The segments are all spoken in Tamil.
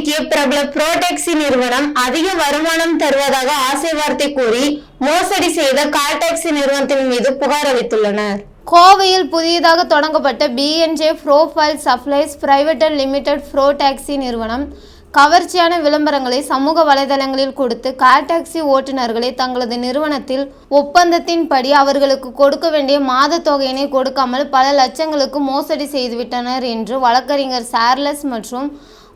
சிக்கிய பிரபல புரோடெக்சி நிறுவனம் அதிக வருமானம் தருவதாக ஆசை வார்த்தை கூறி மோசடி செய்த கால் டாக்ஸி நிறுவனத்தின் மீது புகார் அளித்துள்ளனர். கோவையில் புதியதாக தொடங்கப்பட்ட PNJ profile supplies private limited pro taxi நிறுவனம் கவர்ச்சியான விளம்பரங்களை சமூக வலைதளங்களில் கொடுத்து கார் டாக்ஸி ஓட்டுநர்களை தங்களது நிறுவனத்தில் ஒப்பந்தத்தின்படி அவர்களுக்கு கொடுக்க வேண்டிய மாத தொகையினை கொடுக்காமல் பல லட்சங்களுக்கு மோசடி செய்துவிட்டனர் என்று வழக்கறிஞர் சார்லஸ் மற்றும்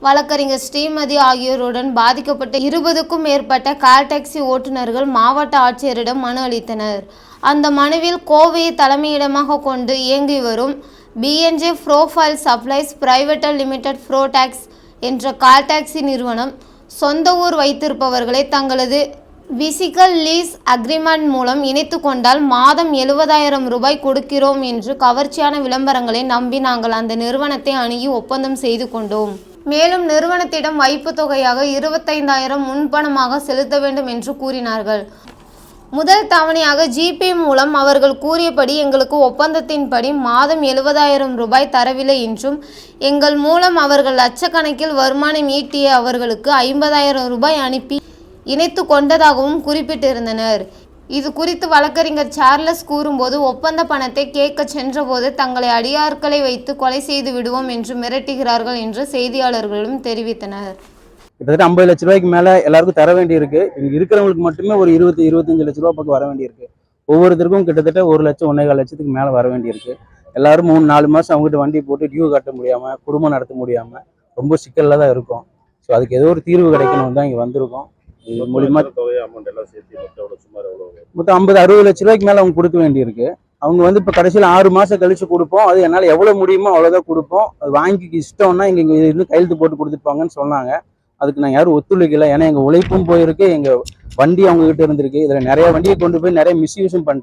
வழக்கறிஞர் ஸ்ரீமதி ஆகியோருடன் பாதிக்கப்பட்ட இருபதுக்கும் மேற்பட்ட கார் டாக்ஸி ஓட்டுநர்கள் மாவட்ட ஆட்சியரிடம் மனு அளித்தனர். அந்த மனுவில் கோவையை தலைமையிடமாக கொண்டு இயங்கி வரும் PNJ profile supplies private limited ப்ரோடாக்ஸ் என்ற கால் டாக்ஸி நிறுவனம் சொந்த ஊர் வைத்திருப்பவர்களை தங்களது விசிக்கல் லீஸ் அக்ரிமெண்ட் மூலம் இணைத்து கொண்டால் மாதம் எழுபதாயிரம் ரூபாய் கொடுக்கிறோம் என்று கவர்ச்சியான விளம்பரங்களை நம்பி நாங்கள் அந்த நிறுவனத்தை அணுகி ஒப்பந்தம் செய்து கொண்டோம். மேலும் நிறுவனத்திடம் வைப்பு தொகையாக இருபத்தைந்தாயிரம் முன்பணமாக செலுத்த வேண்டும் என்று கூறினார்கள். முதல் தவணையாக ஜிபே மூலம் அவர்கள் கூறியபடி எங்களுக்கு ஒப்பந்தத்தின்படி மாதம் எழுபதாயிரம் ரூபாய் தரவில்லை என்றும் எங்கள் மூலம் அவர்கள் லட்சக்கணக்கில் வருமானம் ஈட்டிய அவர்களுக்கு ஐம்பதாயிரம் ரூபாய் அனுப்பி இணைத்து கொண்டதாகவும் குறிப்பிட்டிருந்தனர். இது குறித்து வழக்கறிஞர் சார்லஸ் கூறும்போது ஒப்பந்த பணத்தை கேட்க சென்றபோது தங்களை அடியாட்களை வைத்து கொலை செய்து விடுவோம் என்று மிரட்டுகிறார்கள் என்று செய்தியாளர்களும் தெரிவித்தனர். கிட்டத்தட்ட ஐம்பது லட்ச ரூபாய்க்கு மேல எல்லாருக்கும் தர வேண்டியிருக்கு. இங்க இருக்கிறவங்களுக்கு மட்டுமே ஒரு இருபத்தி இருபத்தஞ்சு லட்ச ரூபா பக்கம் வர வேண்டியிருக்கு. ஒவ்வொருத்தருக்கும் கிட்டத்தட்ட ஒரு லட்சம் ஒன்னேகால் லட்சத்துக்கு மேல வர வேண்டியிருக்கு. எல்லாரும் மூணு நாலு மாசம் அவங்ககிட்ட வண்டி போட்டு டியூ கட்ட முடியாம குடும்பம் நடத்த முடியாம ரொம்ப சிக்கல்ல தான் இருக்கும். ஸோ அதுக்கு ஏதோ ஒரு தீர்வு கிடைக்கணும் தான் இங்க வந்திருக்கோம். மூலியமா மொத்தம் ஐம்பது அறுபது லட்ச ரூபாய்க்கு மேல அவங்க கொடுக்க வேண்டியிருக்கு. அவங்க வந்து இப்போ கடைசியில் ஆறு மாசம் கழிச்சு கொடுப்போம். அது என்னால் எவ்வளோ முடியுமோ அவ்வளோதான் கொடுப்போம். அது வாங்கி இஷ்டம்னா இங்கே இங்கே இருந்து கையெழுத்து போட்டு கொடுத்துருப்பாங்கன்னு சொன்னாங்க. அதுக்கு நான் யாரும் ஒத்துழைக்கல. ஏன்னா எங்கள் உழைப்பும் போயிருக்கு எங்கள் வண்டி அவங்க கிட்ட இருந்திருக்கு. இதில் நிறைய வண்டியை கொண்டு போய் நிறைய மிஸ்யூஸும் பண்ணிட்டாங்க.